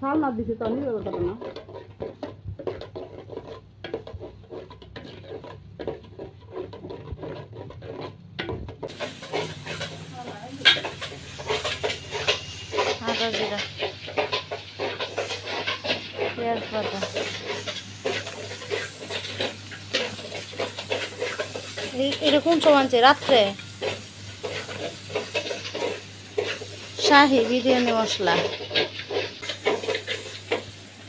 শাল না দিছে তো নিবে কথা না। এরকম সময় আনছে রাত্রে শাহি বিরিয়ানি মশলা।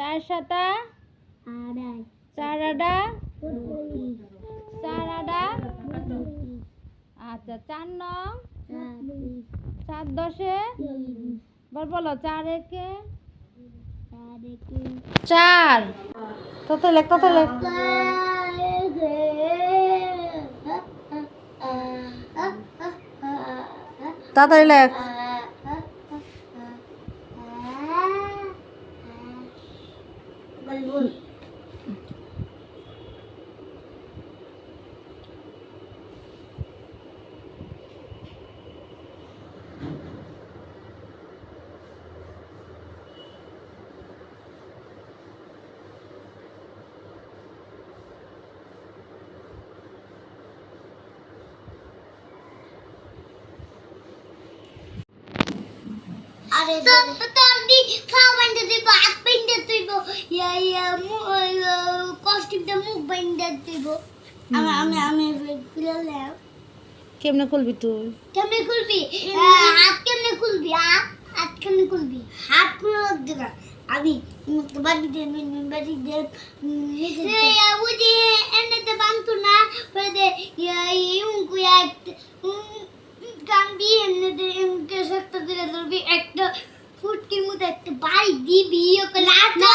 চার সাতা? চার আডা? চার আডা? আচ্ছা চার নং? চার। দশে? বল বলো চার একে? চার তত লেখ তত লেখ। তাড়াতাড়ি লেখ। বল বল আরে তোর কস্টিউমটা মুখ বাইন্দে দিব। আমি আমি আমি ফিলালে কেমনে খুলবি তুই? কেমনে খুলবি? হাত কেমনে খুলবি? হাত হাত কেমনে খুলবি? হাত খুলে রাখতে না আমি বাড়ি দিয়ে বাড়ি দিয়ে বুঝি এমনিতে বানতো না পরে ইউং কুয়া গাম্বি এমনিতে এমনিতে সত্য দিলে ধরবি একটা ফুটকির মতো একটা বাড়ি দিবি ওকে দিয়া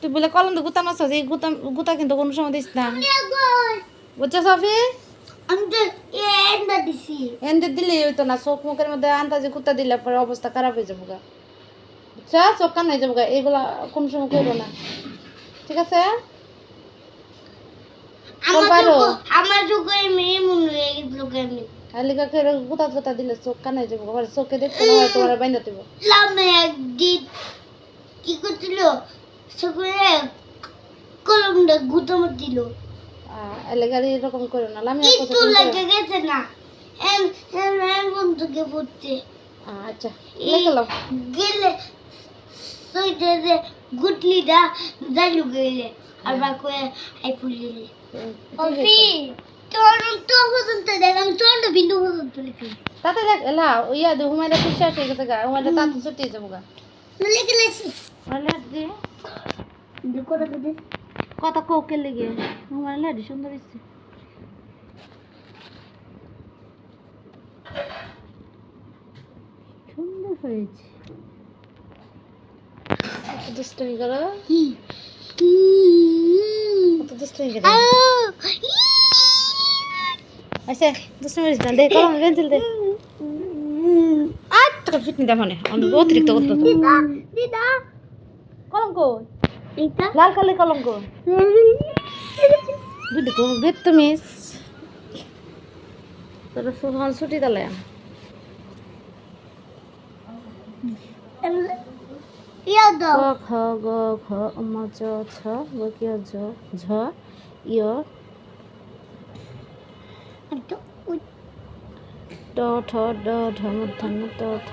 তুই বলে কলম তো গুতা মাছ এই গুতা গুতা কিন্তু কোনো সময় দিস না। বুঝছ সফি? দিলে হইতো না চোখ মুখের মধ্যে আন্দাজে গুতা দিলে পরে অবস্থা খারাপ হয়ে যাব গা বুঝছ? চোখ কান হয়ে যাব গা এইগুলা কোনো সময় করব না। ঠিক আছে? আমার মেয়ে মনে হয়ে গেছিল কেমনি গুতা গুতা দিলে চোখ কান যাব চোখে দেখতে না হয় তোমার বাইন্দা দিব। কি করছিল? সকালে কলমটা গুতাম দিল। এলাকার এরকম করো না আমি লেগে গেছে না। এম এম এম বন্ধুকে পড়তে। আচ্ছা লেগে লাও গেলে সইতে যে গুটলিটা জালু গেলে আর বা কয়ে আই অফি তোর তো পর্যন্ত দেখলাম তোর তো বিন্দু পর্যন্ত লিখি তাতে দেখ এলা ইয়া দে হুমায়রা বিশ্বাস হয়ে গেছে গা হুমায়রা তাতে ছুটি যাব গা লিখে লেছি দেখো দে লেগে? হুমায়রা লেট সুন্দর ইচ্ছে সুন্দর হয়েছে। কত করো? কত করো? আচ্ছা দুষ্টমি করিস না দে কলম পেন্সিল দে। আর তোকে ফিটনি দে মানে অতিরিক্ত করতে দিদা। এইটা লাল কালি কলম কই দুটো তো বেত মিস তোরা সুহান ছুটি ইয়া ক খ গ ঘ ম চ ছ ব কি ঝ ঝ ইয় ট ঠ ড ঢ মূর্ধন্য ট ঠ